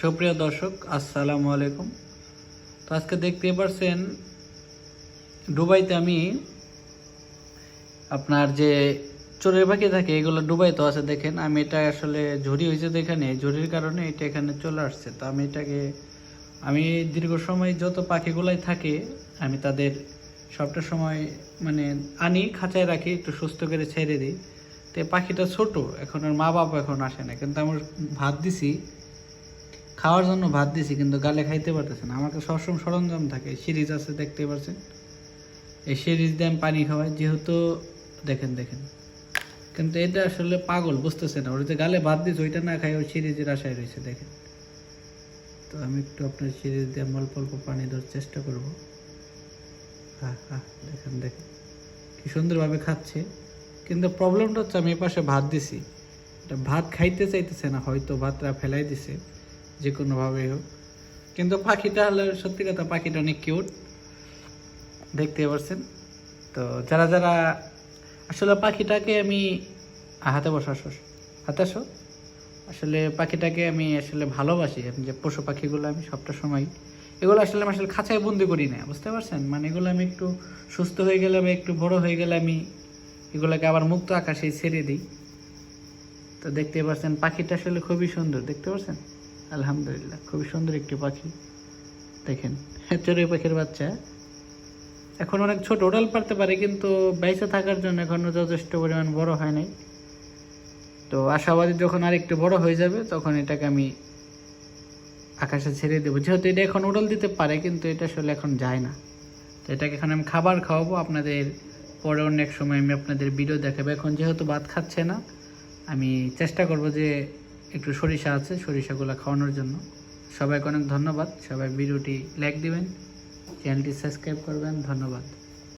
সুপ্রিয় দর্শক, আসসালামু আলাইকুম। তো আজকে দেখতে পারছেন ডুবাইতে আমি আপনার যে চোরের পাখি থাকে, এগুলো দুবাই তো আছে, দেখেন। আমি এটা আসলে ঝুরি হয়েছে তো এখানে ঝুরির কারণে এটা এখানে চলে আসছে। তো আমি এটাকে, আমি দীর্ঘ সময় যত পাখিগুলাই থাকে, আমি তাদের সবটা সময় মানে আনি, খাঁচায় রাখি, একটু সুস্থ করে ছেড়ে দিই। তো পাখিটা ছোট, এখন ওর মা বাবা এখন আসে না। কিন্তু আমার ভাত দিছি খাওয়ার জন্য ভাত দিছি, কিন্তু গালে খাইতে পারতেছে না। আমাকে সবসময় সরঞ্জাম থাকে, সিরিজ আছে দেখতে পাচ্ছেন এই সিরিজ দিয়ে আমি পানি খাওয়াই, যেহেতু দেখেন দেখেন। কিন্তু এটা আসলে পাগল, বুঝতেছে না। ওর যে গালে ভাত দিচ্ছে ওইটা না খাই, ওই সিরিজের আশায় রয়েছে, দেখেন। তো আমি একটু আপনার সিরিজ দিয়ে অল্প অল্প পানি দেওয়ার চেষ্টা করব। হ্যাঁ হ্যাঁ দেখেন দেখেন। কি সুন্দরভাবে খাচ্ছে। কিন্তু প্রবলেমটা হচ্ছে আমি এ পাশে ভাত দিছি। এটা ভাত খাইতে চাইতেছে না, হয়তো ভাতটা ফেলাই দিছে। যে কোনোভাবেই হোক। কিন্তু পাখিটা হলে, সত্যি কথা, পাখিটা অনেক কিউট দেখতে পারছেন। তো যারা যারা, আসলে পাখিটাকে আমি হাতে বসা, আসো হাতে আসো। আসলে পাখিটাকে আমি আসলে ভালোবাসি। আমি যে পশু পাখিগুলো আমি সবটা সময়, এগুলো আসলে আমি আসলে খাঁচায় বন্দি করি না, বুঝতে পারছেন? মানে এগুলো আমি একটু সুস্থ হয়ে গেলে বা একটু বড় হয়ে গেলে আমি এগুলোকে আবার মুক্ত আকাশে ছেড়ে দিই। তো দেখতে পাচ্ছেন পাখিটা আসলে খুবই সুন্দর, দেখতে পাচ্ছেন আলহামদুলিল্লাহ, খুবই সুন্দর একটি পাখি। দেখেন চড়ুই পাখির বাচ্চা। এখন অনেক ছোট, ওড়াল পারতে পারে, কিন্তু বাইসে থাকার জন্য এখনও যথেষ্ট পরিমাণ বড় হয় নাই। তো আশাবাদী যখন আর একটু বড় হয়ে যাবে, তখন এটাকে আমি আকাশে ছেড়ে দেবো। যেহেতু এটা এখন উড়াল দিতে পারে, কিন্তু এটা আসলে এখন যায় না। তো এটাকে এখন আমি খাবার খাওয়াবো। আপনাদের পরে অন্য এক সময় আমি আপনাদের ভিডিও দেখাবো। এখন যেহেতু ভাত খাচ্ছে না, আমি চেষ্টা করব যে একটু সরিষা আছে, সরিষাগুলো খাওয়ানোর জন্য। সবাইকে অনেক ধন্যবাদ। সবাই ভিডিওটি লাইক দিবেন চ্যানেলটি সাবস্ক্রাইব করবেন। ধন্যবাদ।